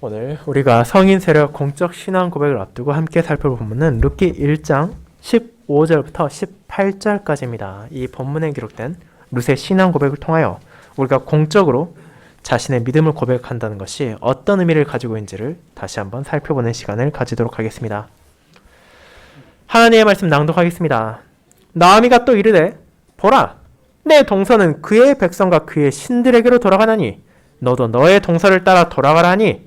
오늘 우리가 성인 세력 공적 신앙 고백을 앞두고 함께 살펴볼 본문은 룻기 1장 15절부터 18절까지입니다. 이 본문에 기록된 룻의 신앙 고백을 통하여 우리가 공적으로 자신의 믿음을 고백한다는 것이 어떤 의미를 가지고 있는지를 다시 한번 살펴보는 시간을 가지도록 하겠습니다. 하나님의 말씀 낭독하겠습니다. 나아미가 또 이르되 보라 내 동서는 그의 백성과 그의 신들에게로 돌아가나니 너도 너의 동서를 따라 돌아가라 하니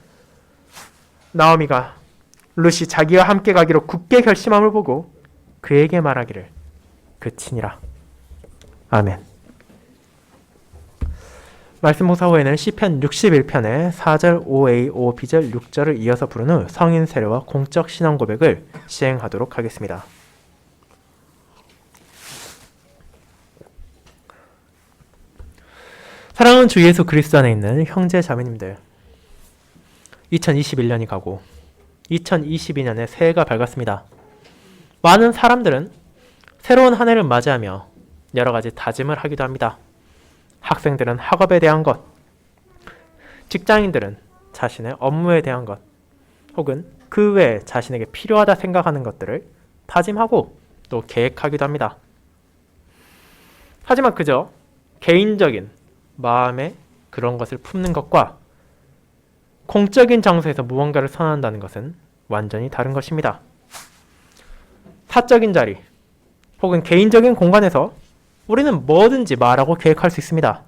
나오미가 룻이 자기와 함께 가기로 굳게 결심함을 보고 그에게 말하기를 그치니라 아멘 말씀 봉사 후에는 시편 61편의 4절 5a 5b절 6절을 이어서 부른 후 성인 세례와 공적 신앙 고백을 시행하도록 하겠습니다. 사랑하는 주 예수 그리스도 안에 있는 형제 자매님들 2021년이 가고 2022년에 새해가 밝았습니다. 많은 사람들은 새로운 한 해를 맞이하며 여러 가지 다짐을 하기도 합니다. 학생들은 학업에 대한 것, 직장인들은 자신의 업무에 대한 것, 혹은 그 외에 자신에게 필요하다 생각하는 것들을 다짐하고 또 계획하기도 합니다. 하지만 그저 개인적인 마음에 그런 것을 품는 것과 공적인 장소에서 무언가를 선언한다는 것은 완전히 다른 것입니다. 사적인 자리 혹은 개인적인 공간에서 우리는 뭐든지 말하고 계획할 수 있습니다.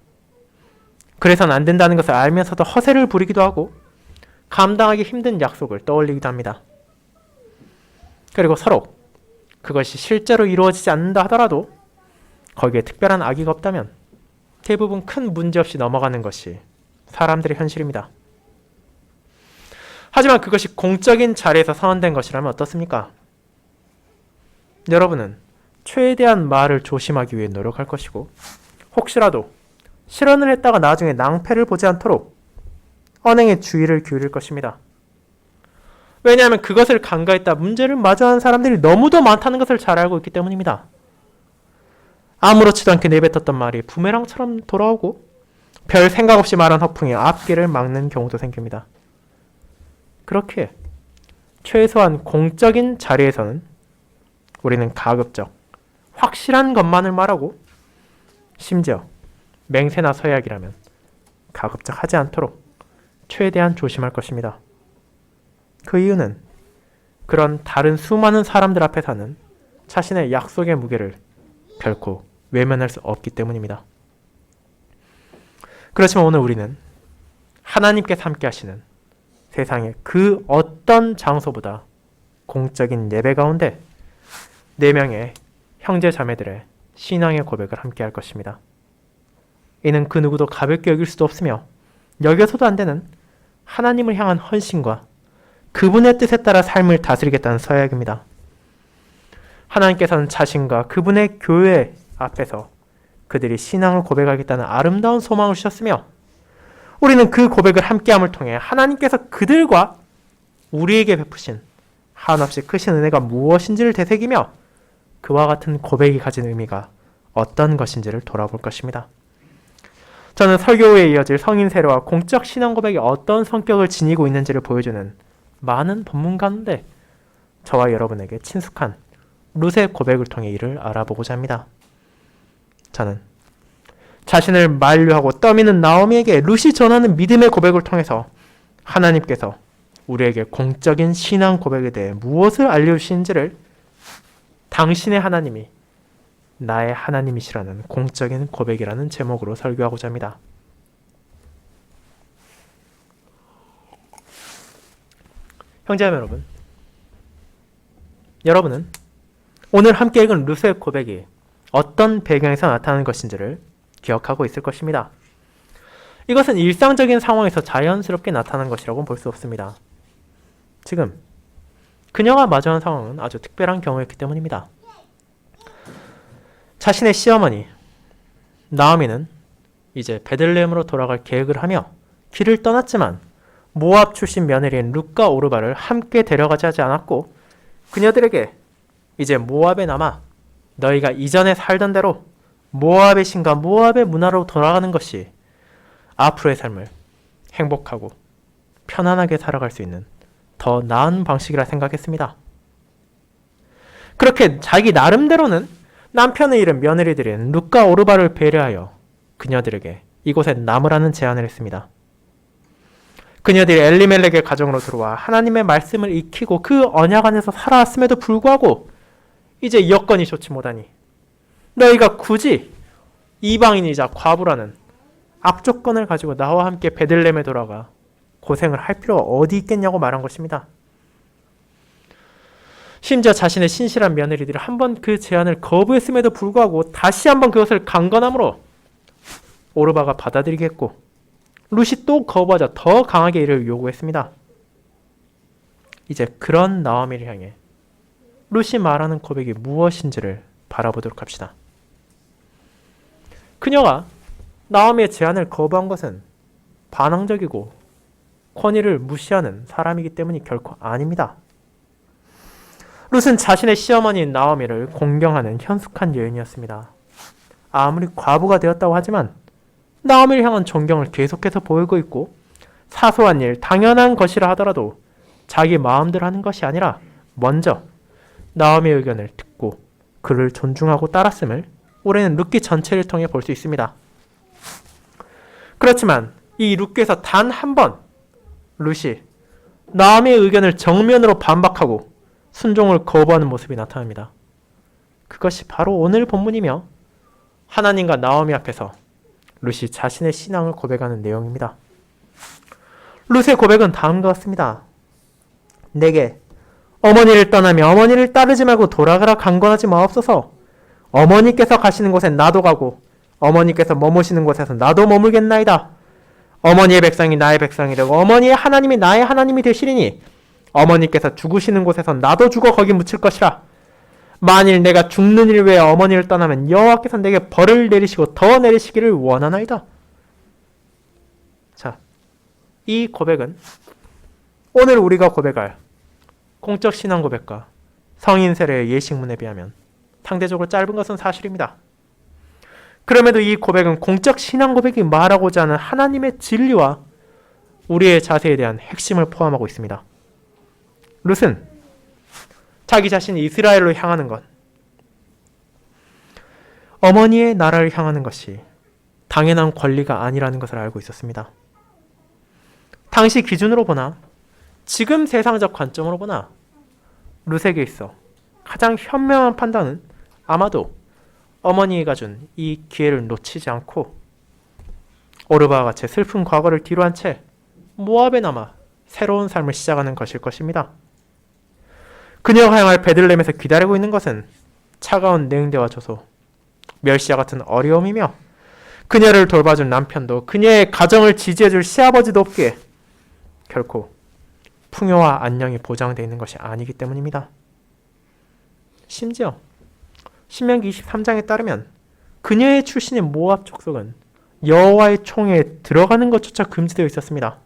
그래서는 안 된다는 것을 알면서도 허세를 부리기도 하고 감당하기 힘든 약속을 떠올리기도 합니다. 그리고 서로 그것이 실제로 이루어지지 않는다 하더라도 거기에 특별한 악의가 없다면 대부분 큰 문제 없이 넘어가는 것이 사람들의 현실입니다. 하지만 그것이 공적인 자리에서 선언된 것이라면 어떻습니까? 여러분은 최대한 말을 조심하기 위해 노력할 것이고 혹시라도 실언을 했다가 나중에 낭패를 보지 않도록 언행에 주의를 기울일 것입니다. 왜냐하면 그것을 간과했다 문제를 마주하는 사람들이 너무도 많다는 것을 잘 알고 있기 때문입니다. 아무렇지도 않게 내뱉었던 말이 부메랑처럼 돌아오고 별 생각 없이 말한 허풍이 앞길을 막는 경우도 생깁니다. 그렇게 최소한 공적인 자리에서는 우리는 가급적 확실한 것만을 말하고 심지어 맹세나 서약이라면 가급적 하지 않도록 최대한 조심할 것입니다. 그 이유는 그런 다른 수많은 사람들 앞에서는 자신의 약속의 무게를 결코 외면할 수 없기 때문입니다. 그렇지만 오늘 우리는 하나님께서 함께 하시는 세상의 그 어떤 장소보다 공적인 예배 가운데 네 명의 형제 자매들의 신앙의 고백을 함께 할 것입니다. 이는 그 누구도 가볍게 여길 수도 없으며 여겨서도 안 되는 하나님을 향한 헌신과 그분의 뜻에 따라 삶을 다스리겠다는 서약입니다. 하나님께서는 자신과 그분의 교회 앞에서 그들이 신앙을 고백하겠다는 아름다운 소망을 주셨으며 우리는 그 고백을 함께함을 통해 하나님께서 그들과 우리에게 베푸신 한없이 크신 은혜가 무엇인지를 되새기며 그와 같은 고백이 가진 의미가 어떤 것인지를 돌아볼 것입니다. 저는 설교 후에 이어질 성인 세례와 공적 신앙 고백이 어떤 성격을 지니고 있는지를 보여주는 많은 본문 가운데 저와 여러분에게 친숙한 룻의 고백을 통해 이를 알아보고자 합니다. 저는 자신을 만류하고 떠미는 나오미에게 룻이 전하는 믿음의 고백을 통해서 하나님께서 우리에게 공적인 신앙 고백에 대해 무엇을 알려주시는지를 당신의 하나님이 나의 하나님이시라는 공적인 고백이라는 제목으로 설교하고자 합니다. 형제자매 여러분, 여러분은 오늘 함께 읽은 루스의 고백이 어떤 배경에서 나타나는 것인지를 기억하고 있을 것입니다. 이것은 일상적인 상황에서 자연스럽게 나타난 것이라고 볼 수 없습니다. 지금 그녀가 마주한 상황은 아주 특별한 경우였기 때문입니다. 자신의 시어머니 나오미는 이제 베들레헴으로 돌아갈 계획을 하며 길을 떠났지만 모압 출신 며느리인 룻과 오르바를 함께 데려가지 하지 않았고 그녀들에게 이제 모압에 남아 너희가 이전에 살던 대로 모압의 신과 모압의 문화로 돌아가는 것이 앞으로의 삶을 행복하고 편안하게 살아갈 수 있는 더 나은 방식이라 생각했습니다. 그렇게 자기 나름대로는 남편을 잃은 며느리들인 룻과 오르바를 배려하여 그녀들에게 이곳에 남으라는 제안을 했습니다. 그녀들이 엘리멜렉의 가정으로 들어와 하나님의 말씀을 익히고 그 언약 안에서 살아왔음에도 불구하고 이제 여건이 좋지 못하니 너희가 굳이 이방인이자 과부라는 악조건을 가지고 나와 함께 베들렘에 돌아가 고생을 할 필요가 어디 있겠냐고 말한 것입니다. 심지어 자신의 신실한 며느리들이 한 번 그 제안을 거부했음에도 불구하고 다시 한번 그것을 강건함으로 오르바가 받아들이겠고 루시 또 거부하자 더 강하게 이를 요구했습니다. 이제 그런 나오미를 향해 루시 말하는 고백이 무엇인지를 바라보도록 합시다. 그녀가 나오미의 제안을 거부한 것은 반항적이고 권위를 무시하는 사람이기 때문이 결코 아닙니다. 룻은 자신의 시어머니인 나오미를 공경하는 현숙한 여인이었습니다. 아무리 과부가 되었다고 하지만 나오미를 향한 존경을 계속해서 보이고 있고 사소한 일, 당연한 것이라 하더라도 자기 마음대로 하는 것이 아니라 먼저 나오미의 의견을 듣고 그를 존중하고 따랐음을 올해는 룻기 전체를 통해 볼 수 있습니다. 그렇지만 이 룻기에서 단 한 번 룻이 나오미의 의견을 정면으로 반박하고 순종을 거부하는 모습이 나타납니다. 그것이 바로 오늘 본문이며 하나님과 나오미 앞에서 룻이 자신의 신앙을 고백하는 내용입니다. 룻의 고백은 다음과 같습니다. 내게 어머니를 떠나며 어머니를 따르지 말고 돌아가라 강권하지 마옵소서. 어머니께서 가시는 곳엔 나도 가고 어머니께서 머무시는 곳에서 나도 머물겠나이다. 어머니의 백성이 나의 백성이 되고 어머니의 하나님이 나의 하나님이 되시리니 어머니께서 죽으시는 곳에서 나도 죽어 거기 묻힐 것이라. 만일 내가 죽는 일 외에 어머니를 떠나면 여호와께서 내게 벌을 내리시고 더 내리시기를 원하나이다. 자, 이 고백은 오늘 우리가 고백할 공적 신앙 고백과 성인 세례의 예식문에 비하면 상대적으로 짧은 것은 사실입니다. 그럼에도 이 고백은 공적 신앙 고백이 말하고자 하는 하나님의 진리와 우리의 자세에 대한 핵심을 포함하고 있습니다. 룻은 자기 자신이 이스라엘로 향하는 것, 어머니의 나라를 향하는 것이 당연한 권리가 아니라는 것을 알고 있었습니다. 당시 기준으로 보나, 지금 세상적 관점으로 보나, 룻에게 있어 가장 현명한 판단은 아마도 어머니가 준 이 기회를 놓치지 않고 오르바와 같이 슬픈 과거를 뒤로한 채 모압에 남아 새로운 삶을 시작하는 것일 것입니다. 그녀가 향할 베들렘에서 기다리고 있는 것은 차가운 냉대와 조소, 멸시와 같은 어려움이며 그녀를 돌봐준 남편도 그녀의 가정을 지지해줄 시아버지도 없기에 결코 풍요와 안녕이 보장되어 있는 것이 아니기 때문입니다. 심지어 신명기 23장에 따르면 그녀의 출신인 모압 족속은 여호와의 총에 들어가는 것조차 금지되어 있었습니다.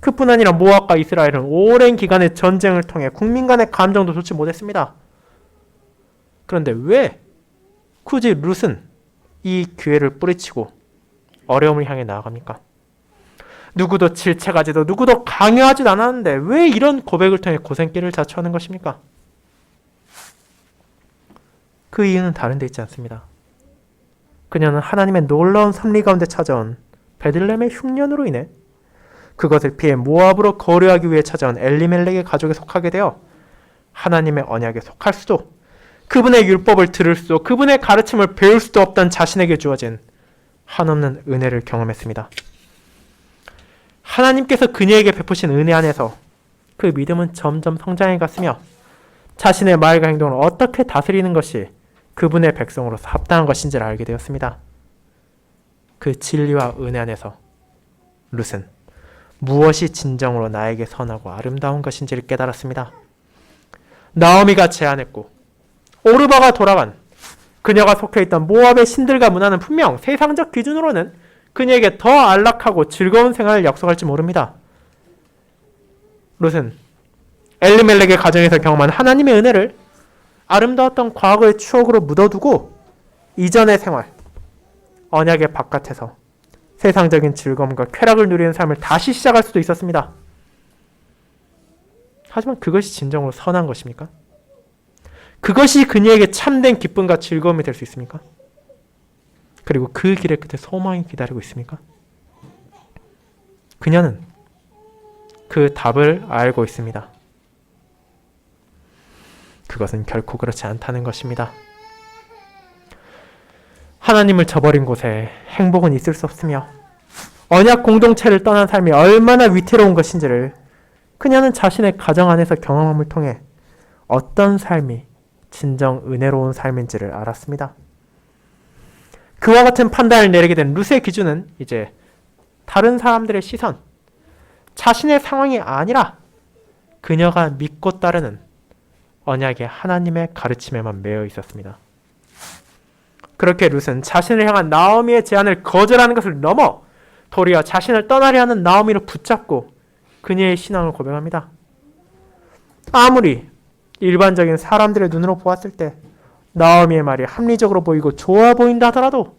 그뿐 아니라 모압과 이스라엘은 오랜 기간의 전쟁을 통해 국민 간의 감정도 좋지 못했습니다. 그런데 왜 굳이 룻은 이 기회를 뿌리치고 어려움을 향해 나아갑니까? 누구도 질책하지도 누구도 강요하지도 않았는데 왜 이런 고백을 통해 고생길을 자초하는 것입니까? 그 이유는 다른 데 있지 않습니다. 그녀는 하나님의 놀라운 섭리 가운데 찾아온 베들렘의 흉년으로 인해 그것을 피해 모압으로 거류하기 위해 찾아온 엘리멜렉의 가족에 속하게 되어 하나님의 언약에 속할 수도 그분의 율법을 들을 수도 그분의 가르침을 배울 수도 없던 자신에게 주어진 한없는 은혜를 경험했습니다. 하나님께서 그녀에게 베푸신 은혜 안에서 그 믿음은 점점 성장해 갔으며 자신의 말과 행동을 어떻게 다스리는 것이 그분의 백성으로서 합당한 것인지를 알게 되었습니다. 그 진리와 은혜 안에서 룻은 무엇이 진정으로 나에게 선하고 아름다운 것인지를 깨달았습니다. 나오미가 제안했고 오르바가 돌아간 그녀가 속해 있던 모압의 신들과 문화는 분명 세상적 기준으로는 그녀에게 더 안락하고 즐거운 생활을 약속할지 모릅니다. 롯은 엘리멜렉의 가정에서 경험한 하나님의 은혜를 아름다웠던 과거의 추억으로 묻어두고 이전의 생활, 언약의 바깥에서 세상적인 즐거움과 쾌락을 누리는 삶을 다시 시작할 수도 있었습니다. 하지만 그것이 진정으로 선한 것입니까? 그것이 그녀에게 참된 기쁨과 즐거움이 될 수 있습니까? 그리고 그 길의 끝에 소망이 기다리고 있습니까? 그녀는 그 답을 알고 있습니다. 그것은 결코 그렇지 않다는 것입니다. 하나님을 저버린 곳에 행복은 있을 수 없으며 언약 공동체를 떠난 삶이 얼마나 위태로운 것인지를 그녀는 자신의 가정 안에서 경험함을 통해 어떤 삶이 진정 은혜로운 삶인지를 알았습니다. 그와 같은 판단을 내리게 된 룻의 기준은 이제 다른 사람들의 시선, 자신의 상황이 아니라 그녀가 믿고 따르는 언약의 하나님의 가르침에만 매여 있었습니다. 그렇게 룻은 자신을 향한 나오미의 제안을 거절하는 것을 넘어 도리어 자신을 떠나려 하는 나오미를 붙잡고 그녀의 신앙을 고백합니다. 아무리 일반적인 사람들의 눈으로 보았을 때 나오미의 말이 합리적으로 보이고 좋아 보인다 하더라도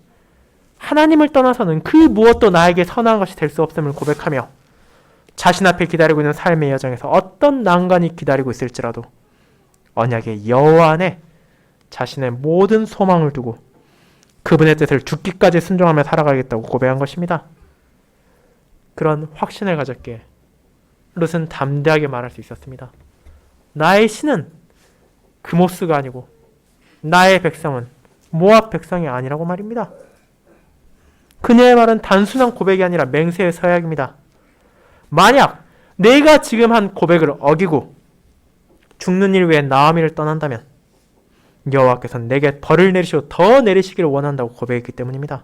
하나님을 떠나서는 그 무엇도 나에게 선한 것이 될 수 없음을 고백하며 자신 앞에 기다리고 있는 삶의 여정에서 어떤 난관이 기다리고 있을지라도 언약의 여호와 안에 자신의 모든 소망을 두고 그분의 뜻을 죽기까지 순종하며 살아가겠다고 고백한 것입니다. 그런 확신을 가졌기에 룻은 담대하게 말할 수 있었습니다. 나의 신은 그모스가 아니고 나의 백성은 모압 백성이 아니라고 말입니다. 그녀의 말은 단순한 고백이 아니라 맹세의 서약입니다. 만약 내가 지금 한 고백을 어기고 죽는 일 위해 나아미를 떠난다면 여호와께서는 내게 벌을 내리시고 더 내리시기를 원한다고 고백했기 때문입니다.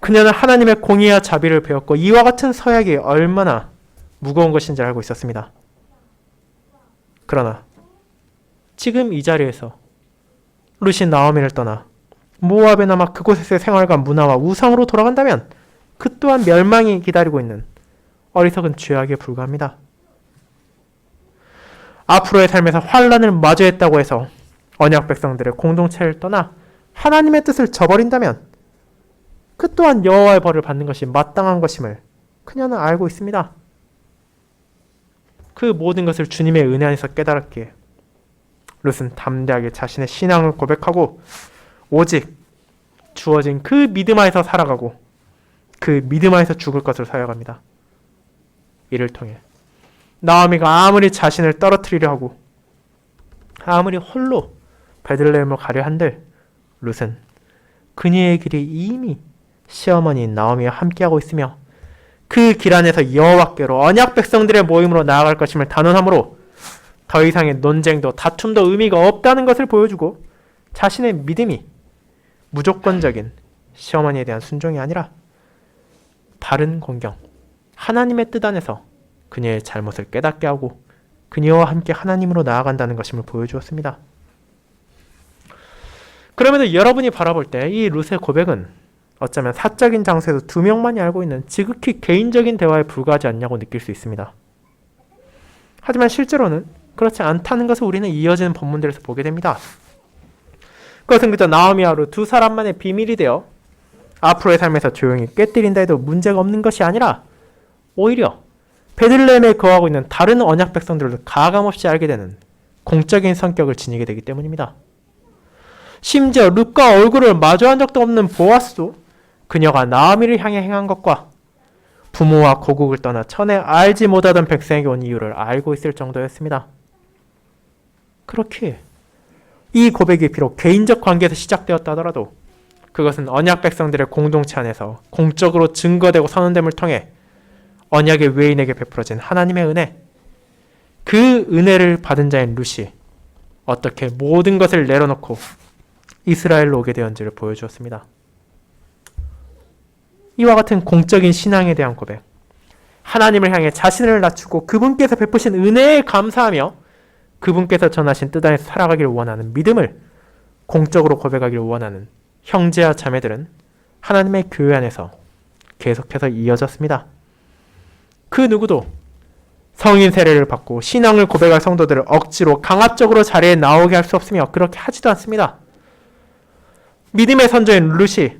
그녀는 하나님의 공의와 자비를 배웠고 이와 같은 서약이 얼마나 무거운 것인지 알고 있었습니다. 그러나 지금 이 자리에서 루시 나오미를 떠나 모압에 남아 그곳에서의 생활과 문화와 우상으로 돌아간다면 그 또한 멸망이 기다리고 있는 어리석은 죄악에 불과합니다. 앞으로의 삶에서 환란을 마주했다고 해서 언약 백성들의 공동체를 떠나 하나님의 뜻을 저버린다면 그 또한 여호와의 벌을 받는 것이 마땅한 것임을 그녀는 알고 있습니다. 그 모든 것을 주님의 은혜 안에서 깨달았기에 룻은 담대하게 자신의 신앙을 고백하고 오직 주어진 그 믿음 안에서 살아가고 그 믿음 안에서 죽을 것을 사역합니다. 이를 통해 나오미가 아무리 자신을 떨어뜨리려 하고 아무리 홀로 베들레헴을 가려 한들 룻은 그녀의 길이 이미 시어머니 나오미와 함께하고 있으며 그 길 안에서 여호와께로 언약 백성들의 모임으로 나아갈 것임을 단언하므로 더 이상의 논쟁도 다툼도 의미가 없다는 것을 보여주고 자신의 믿음이 무조건적인 시어머니에 대한 순종이 아니라 바른 공경, 하나님의 뜻 안에서 그녀의 잘못을 깨닫게 하고 그녀와 함께 하나님으로 나아간다는 것임을 보여주었습니다. 그러면서 여러분이 바라볼 때이 룻의 고백은 어쩌면 사적인 장소에서 두 명만이 알고 있는 지극히 개인적인 대화에 불과하지 않냐고 느낄 수 있습니다. 하지만 실제로는 그렇지 않다는 것을 우리는 이어지는 본문들에서 보게 됩니다. 그것은 그저 나오미 하루 두 사람만의 비밀이 되어 앞으로의 삶에서 조용히 꿰뜨린다 해도 문제가 없는 것이 아니라 오히려 베들레헴에 거하고 있는 다른 언약 백성들도 가감없이 알게 되는 공적인 성격을 지니게 되기 때문입니다. 심지어 룻과 얼굴을 마주한 적도 없는 보아스도 그녀가 나아미를 향해 행한 것과 부모와 고국을 떠나 전에 알지 못하던 백성에게 온 이유를 알고 있을 정도였습니다. 그렇게 이 고백이 비록 개인적 관계에서 시작되었다 하더라도 그것은 언약 백성들의 공동체 안에서 공적으로 증거되고 선언됨을 통해 언약의 외인에게 베풀어진 하나님의 은혜, 그 은혜를 받은 자인 루시 어떻게 모든 것을 내려놓고 이스라엘로 오게 되었는지를 보여주었습니다. 이와 같은 공적인 신앙에 대한 고백, 하나님을 향해 자신을 낮추고 그분께서 베푸신 은혜에 감사하며 그분께서 전하신 뜻 안에서 살아가기를 원하는 믿음을 공적으로 고백하기를 원하는 형제와 자매들은 하나님의 교회 안에서 계속해서 이어졌습니다. 그 누구도 성인 세례를 받고 신앙을 고백할 성도들을 억지로 강압적으로 자리에 나오게 할 수 없으며 그렇게 하지도 않습니다. 믿음의 선조인 룻이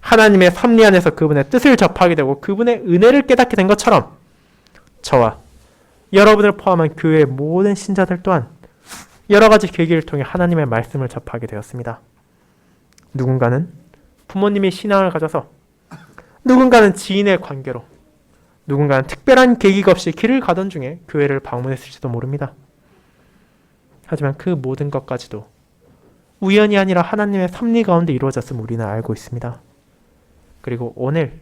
하나님의 섭리 안에서 그분의 뜻을 접하게 되고 그분의 은혜를 깨닫게 된 것처럼 저와 여러분을 포함한 교회의 모든 신자들 또한 여러 가지 계기를 통해 하나님의 말씀을 접하게 되었습니다. 누군가는 부모님이 신앙을 가져서 누군가는 지인의 관계로 누군가는 특별한 계기가 없이 길을 가던 중에 교회를 방문했을지도 모릅니다. 하지만 그 모든 것까지도 우연이 아니라 하나님의 섭리 가운데 이루어졌음을 우리는 알고 있습니다. 그리고 오늘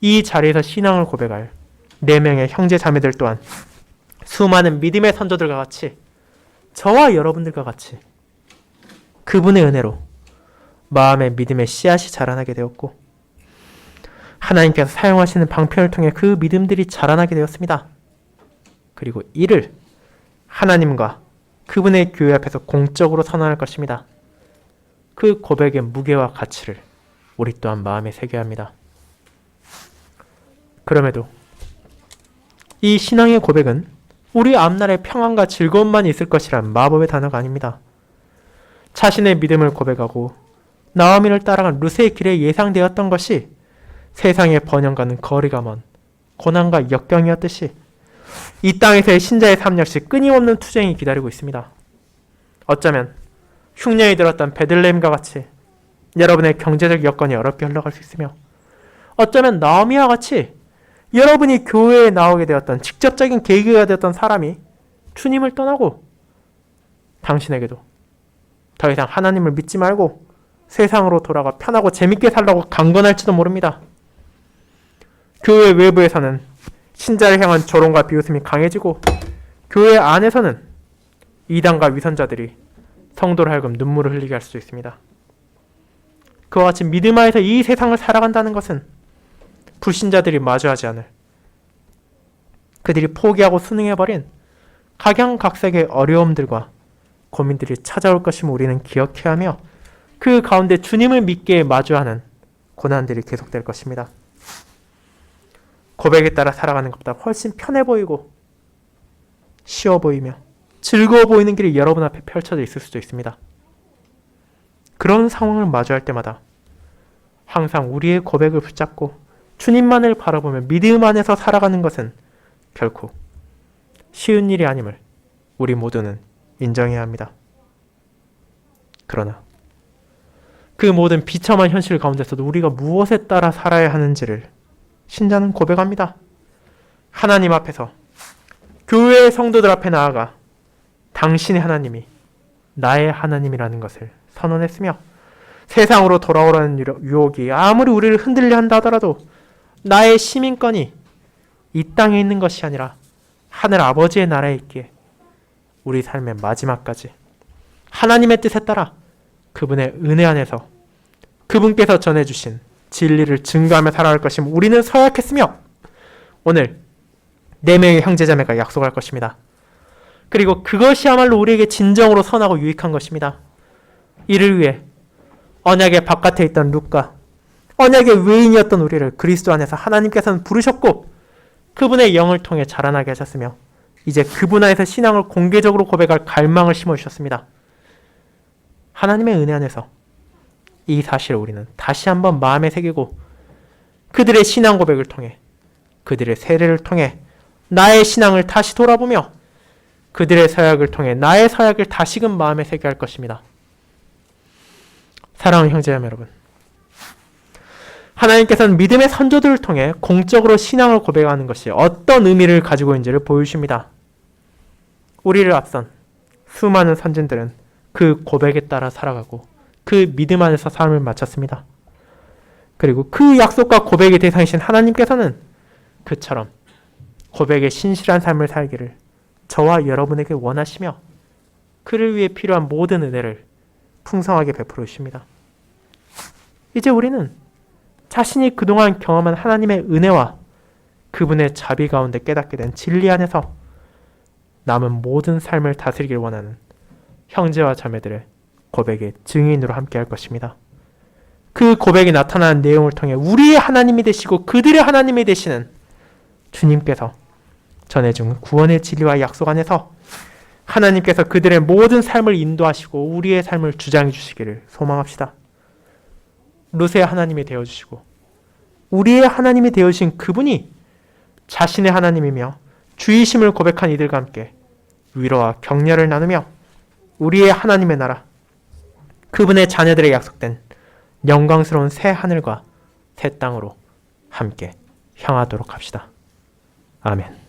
이 자리에서 신앙을 고백할 네 명의 형제 자매들 또한 수많은 믿음의 선조들과 같이 저와 여러분들과 같이 그분의 은혜로 마음의 믿음의 씨앗이 자라나게 되었고 하나님께서 사용하시는 방편을 통해 그 믿음들이 자라나게 되었습니다. 그리고 이를 하나님과 그분의 교회 앞에서 공적으로 선언할 것입니다. 그 고백의 무게와 가치를 우리 또한 마음에 새겨야 합니다. 그럼에도 이 신앙의 고백은 우리 앞날에 평안과 즐거움만 있을 것이란 마법의 단어가 아닙니다. 자신의 믿음을 고백하고 나오미를 따라간 루세의 길에 예상되었던 것이 세상의 번영과는 거리가 먼 고난과 역경이었듯이 이 땅에서의 신자의 삶 역시 끊임없는 투쟁이 기다리고 있습니다. 어쩌면 흉년이 들었던 베들레헴과 같이 여러분의 경제적 여건이 어렵게 흘러갈 수 있으며 어쩌면 나오미와 같이 여러분이 교회에 나오게 되었던 직접적인 계기가 되었던 사람이 주님을 떠나고 당신에게도 더 이상 하나님을 믿지 말고 세상으로 돌아가 편하고 재밌게 살라고 강건할지도 모릅니다. 교회 외부에서는 신자를 향한 조롱과 비웃음이 강해지고 교회 안에서는 이단과 위선자들이 성도를 하여금 눈물을 흘리게 할 수도 있습니다. 그와 같이 믿음 안에서 이 세상을 살아간다는 것은 불신자들이 마주하지 않을 그들이 포기하고 순응해버린 각양각색의 어려움들과 고민들이 찾아올 것임을 우리는 기억해야 하며 그 가운데 주님을 믿게 마주하는 고난들이 계속될 것입니다. 고백에 따라 살아가는 것보다 훨씬 편해 보이고 쉬워 보이며 즐거워 보이는 길이 여러분 앞에 펼쳐져 있을 수도 있습니다. 그런 상황을 마주할 때마다 항상 우리의 고백을 붙잡고 주님만을 바라보며 믿음 안에서 살아가는 것은 결코 쉬운 일이 아님을 우리 모두는 인정해야 합니다. 그러나 그 모든 비참한 현실 가운데서도 우리가 무엇에 따라 살아야 하는지를 신자는 고백합니다. 하나님 앞에서 교회의 성도들 앞에 나아가 당신의 하나님이 나의 하나님이라는 것을 선언했으며 세상으로 돌아오라는 유혹이 아무리 우리를 흔들려 한다 하더라도 나의 시민권이 이 땅에 있는 것이 아니라 하늘 아버지의 나라에 있기에 우리 삶의 마지막까지 하나님의 뜻에 따라 그분의 은혜 안에서 그분께서 전해주신 진리를 증거하며 살아갈 것임 우리는 서약했으며 오늘 네 명의 형제자매가 약속할 것입니다. 그리고 그것이야말로 우리에게 진정으로 선하고 유익한 것입니다. 이를 위해 언약의 바깥에 있던 룻과 언약의 외인이었던 우리를 그리스도 안에서 하나님께서는 부르셨고 그분의 영을 통해 자라나게 하셨으며 이제 그분 안에서 신앙을 공개적으로 고백할 갈망을 심어주셨습니다. 하나님의 은혜 안에서 이 사실을 우리는 다시 한번 마음에 새기고 그들의 신앙 고백을 통해 그들의 세례를 통해 나의 신앙을 다시 돌아보며 그들의 서약을 통해 나의 서약을 다시금 마음에 새겨 할 것입니다. 사랑하는 형제자매 여러분. 하나님께서는 믿음의 선조들을 통해 공적으로 신앙을 고백하는 것이 어떤 의미를 가지고 있는지를 보여주십니다. 우리를 앞선 수많은 선진들은 그 고백에 따라 살아가고 그 믿음 안에서 삶을 마쳤습니다. 그리고 그 약속과 고백의 대상이신 하나님께서는 그처럼 고백의 신실한 삶을 살기를 저와 여러분에게 원하시며 그를 위해 필요한 모든 은혜를 풍성하게 베풀어 주십니다. 이제 우리는 자신이 그동안 경험한 하나님의 은혜와 그분의 자비 가운데 깨닫게 된 진리 안에서 남은 모든 삶을 다스리길 원하는 형제와 자매들의 고백의 증인으로 함께 할 것입니다. 그 고백이 나타나는 내용을 통해 우리의 하나님이 되시고 그들의 하나님이 되시는 주님께서 전해준 구원의 진리와 약속 안에서 하나님께서 그들의 모든 삶을 인도하시고 우리의 삶을 주장해 주시기를 소망합시다. 룻의 하나님이 되어 주시고 우리의 하나님이 되어 주신 그분이 자신의 하나님이며 주이심을 고백한 이들과 함께 위로와 격려를 나누며 우리의 하나님의 나라 그분의 자녀들의 약속된 영광스러운 새 하늘과 새 땅으로 함께 향하도록 합시다. 아멘.